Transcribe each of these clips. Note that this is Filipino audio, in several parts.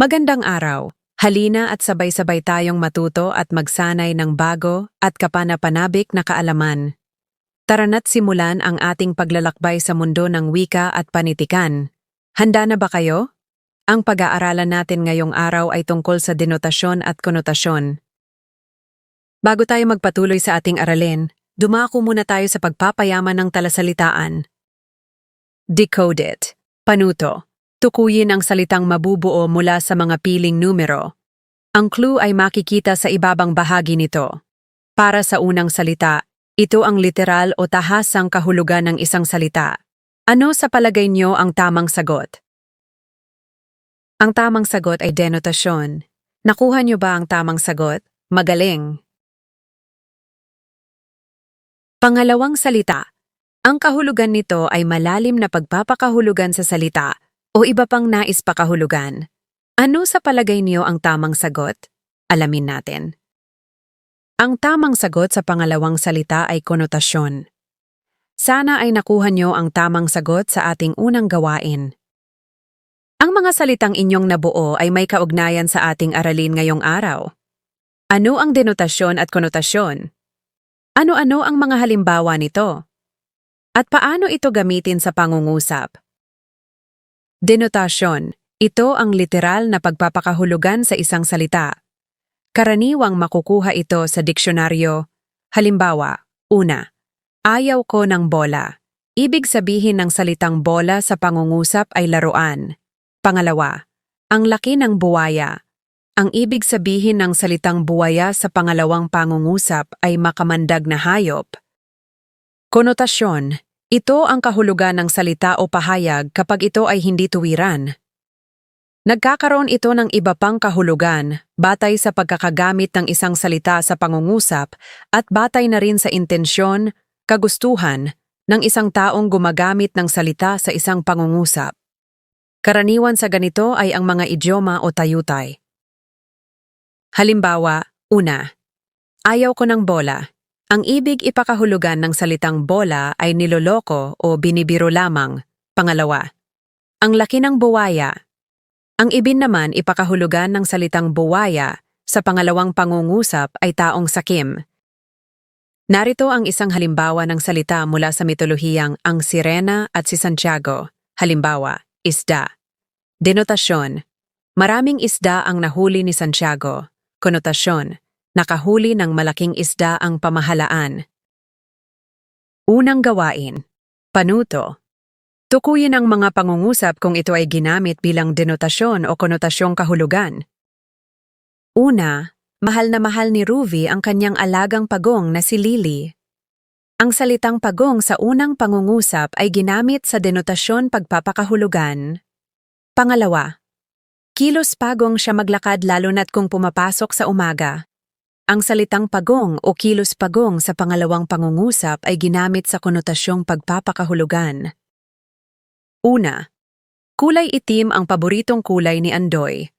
Magandang araw. Halina at sabay-sabay tayong matuto at magsanay ng bago at kapanapanabik na kaalaman. Tara na't simulan ang ating paglalakbay sa mundo ng wika at panitikan. Handa na ba kayo? Ang pag-aaralan natin ngayong araw ay tungkol sa denotasyon at konotasyon. Bago tayo magpatuloy sa ating aralin, dumako muna tayo sa pagpapayaman ng talasalitaan. Decode it. Panuto. Tukuyin ang salitang mabubuo mula sa mga piling numero. Ang clue ay makikita sa ibabang bahagi nito. Para sa unang salita, ito ang literal o tahasang kahulugan ng isang salita. Ano sa palagay niyo ang tamang sagot? Ang tamang sagot ay denotasyon. Nakuha niyo ba ang tamang sagot? Magaling! Pangalawang salita. Ang kahulugan nito ay malalim na pagpapakahulugan sa salita o iba pang nais pakahulugan. Ano sa palagay niyo ang tamang sagot? Alamin natin. Ang tamang sagot sa pangalawang salita ay konotasyon. Sana ay nakuha niyo ang tamang sagot sa ating unang gawain. Ang mga salitang inyong nabuo ay may kaugnayan sa ating aralin ngayong araw. Ano ang denotasyon at konotasyon? Ano-ano ang mga halimbawa nito? At paano ito gamitin sa pangungusap? Denotasyon. Ito ang literal na pagpapakahulugan sa isang salita. Karaniwang makukuha ito sa diksyonaryo. Halimbawa, una, ayaw ko ng bola. Ibig sabihin ng salitang bola sa pangungusap ay laruan. Pangalawa, ang laki ng buwaya. Ang ibig sabihin ng salitang buwaya sa pangalawang pangungusap ay makamandag na hayop. Konotasyon, ito ang kahulugan ng salita o pahayag kapag ito ay hindi tuwiran. Nagkakaroon ito ng iba pang kahulugan batay sa pagkakagamit ng isang salita sa pangungusap at batay na rin sa intensyon, kagustuhan ng isang taong gumagamit ng salita sa isang pangungusap. Karaniwan sa ganito ay ang mga idioma o tayutay. Halimbawa, una, ayaw ko ng bola. Ang ibig ipakahulugan ng salitang bola ay niloloko o binibiro lamang. Pangalawa, ang laki ng buwaya. Ang ibin naman ipakahulugan ng salitang buwaya sa pangalawang pangungusap ay taong sakim. Narito ang isang halimbawa ng salita mula sa mitolohiyang ang sirena at si Santiago. Halimbawa, isda. Denotasyon. Maraming isda ang nahuli ni Santiago. Konotasyon nakahuli ng malaking isda ang pamahalaan. Unang gawain. Panuto. Tukuyin ang mga pangungusap kung ito ay ginamit bilang denotasyon o konotasyong kahulugan. Una, mahal na mahal ni Ruby ang kanyang alagang pagong na si Lily. Ang salitang pagong sa unang pangungusap ay ginamit sa denotasyon pagpapakahulugan. Pangalawa, kilos pagong siya maglakad lalo na't kung pumapasok sa umaga. Ang salitang pagong o kilos pagong sa pangalawang pangungusap ay ginamit sa konotasyong pagpapakahulugan. Una, kulay itim ang paboritong kulay ni Andoy.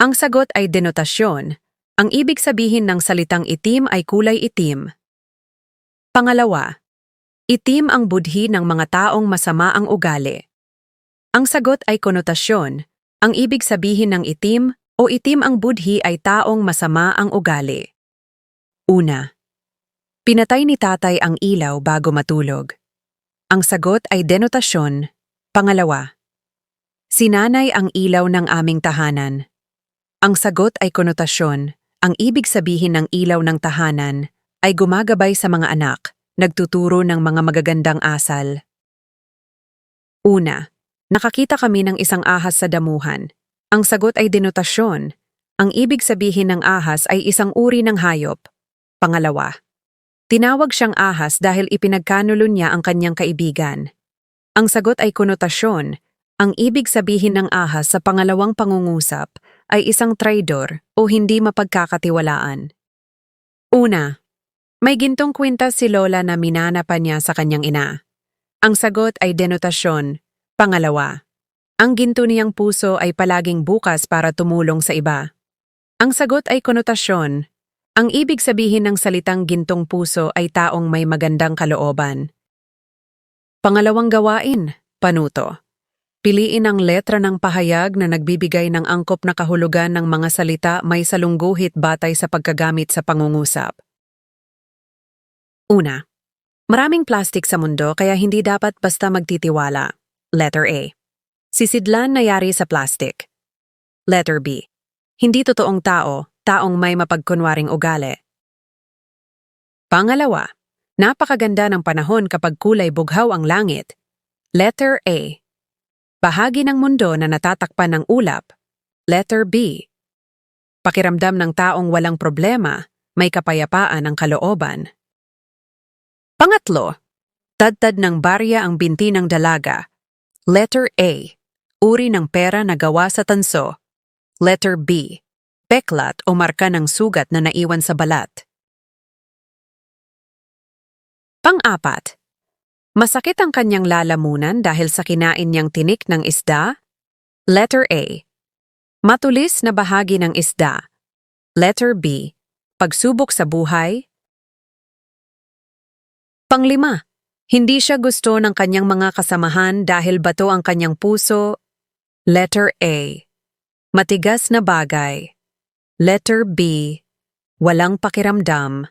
Ang sagot ay denotasyon. Ang ibig sabihin ng salitang itim ay kulay itim. Pangalawa, itim ang budhi ng mga taong masama ang ugali. Ang sagot ay konotasyon. Ang ibig sabihin ng itim o itim ang budhi ay taong masama ang ugali. Una, pinatay ni tatay ang ilaw bago matulog. Ang sagot ay denotasyon. Pangalawa, sinanay ang ilaw ng aming tahanan. Ang sagot ay konotasyon. Ang ibig sabihin ng ilaw ng tahanan ay gumagabay sa mga anak, nagtuturo ng mga magagandang asal. Una, nakakita kami ng isang ahas sa damuhan. Ang sagot ay denotasyon. Ang ibig sabihin ng ahas ay isang uri ng hayop. Pangalawa, tinawag siyang ahas dahil ipinagkanulo niya ang kanyang kaibigan. Ang sagot ay konotasyon. Ang ibig sabihin ng ahas sa pangalawang pangungusap ay isang traidor o hindi mapagkakatiwalaan. Una, may gintong kwintas si Lola na minana pa niya sa kanyang ina. Ang sagot ay denotasyon. Pangalawa, ang ginto niyang puso ay palaging bukas para tumulong sa iba. Ang sagot ay konotasyon. Ang ibig sabihin ng salitang gintong puso ay taong may magandang kalooban. Pangalawang gawain, panuto. Piliin ang letra ng pahayag na nagbibigay ng angkop na kahulugan ng mga salita may salungguhit batay sa pagkagamit sa pangungusap. Una, maraming plastic sa mundo kaya hindi dapat basta magtitiwala. Letter A. Sisidlan na yari sa plastic. Letter B. Hindi totoong tao, taong may mapagkunwaring ugali. Pangalawa, napakaganda ng panahon kapag kulay bughaw ang langit. Letter A. Bahagi ng mundo na natatakpan ng ulap. Letter B. Pakiramdam ng taong walang problema, may kapayapaan ang kalooban. Pangatlo, tadtad ng barya ang binti ng dalaga. Letter A. Uri ng pera na gawa sa tanso. Letter B. Peklat o marka ng sugat na naiwan sa balat. Pang-apat, Masakit ang kanyang lalamunan dahil sa kinain niyang tinik ng isda? Letter A. Matulis na bahagi ng isda. Letter B. Pagsubok sa buhay. Panglima. Hindi siya gusto ng kanyang mga kasamahan dahil bato ang kanyang puso. Letter A. Matigas na bagay. Letter B. Walang pakiramdam.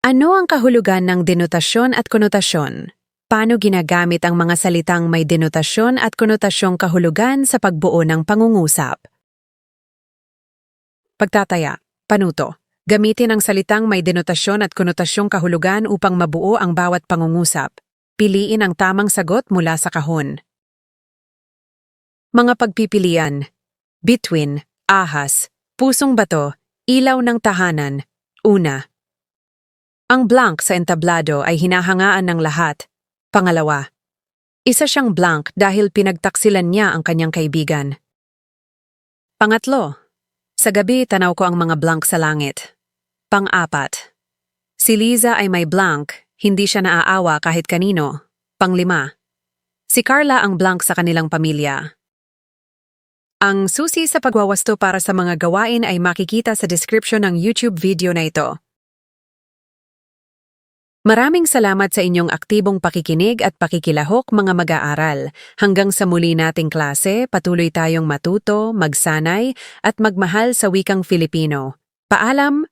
Ano ang kahulugan ng denotasyon at konotasyon? Paano ginagamit ang mga salitang may denotasyon at konotasyong kahulugan sa pagbuo ng pangungusap? Pagtataya, panuto. Gamitin ang salitang may denotasyon at konotasyong kahulugan upang mabuo ang bawat pangungusap. Piliin ang tamang sagot mula sa kahon. Mga pagpipilian. Between, ahas, pusong bato, ilaw ng tahanan. Una, ang blank sa entablado ay hinahangaan ng lahat. Pangalawa, isa siyang blank dahil pinagtaksilan niya ang kanyang kaibigan. Pangatlo, sa gabi tanaw ko ang mga blank sa langit. Pang-apat, si Liza ay may blank, hindi siya naaawa kahit kanino. Panglima, si Carla ang blank sa kanilang pamilya. Ang susi sa pagwawasto para sa mga gawain ay makikita sa description ng YouTube video na ito. Maraming salamat sa inyong aktibong pakikinig at pakikilahok mga mag-aaral. Hanggang sa muli nating klase, patuloy tayong matuto, magsanay, at magmahal sa wikang Filipino. Paalam,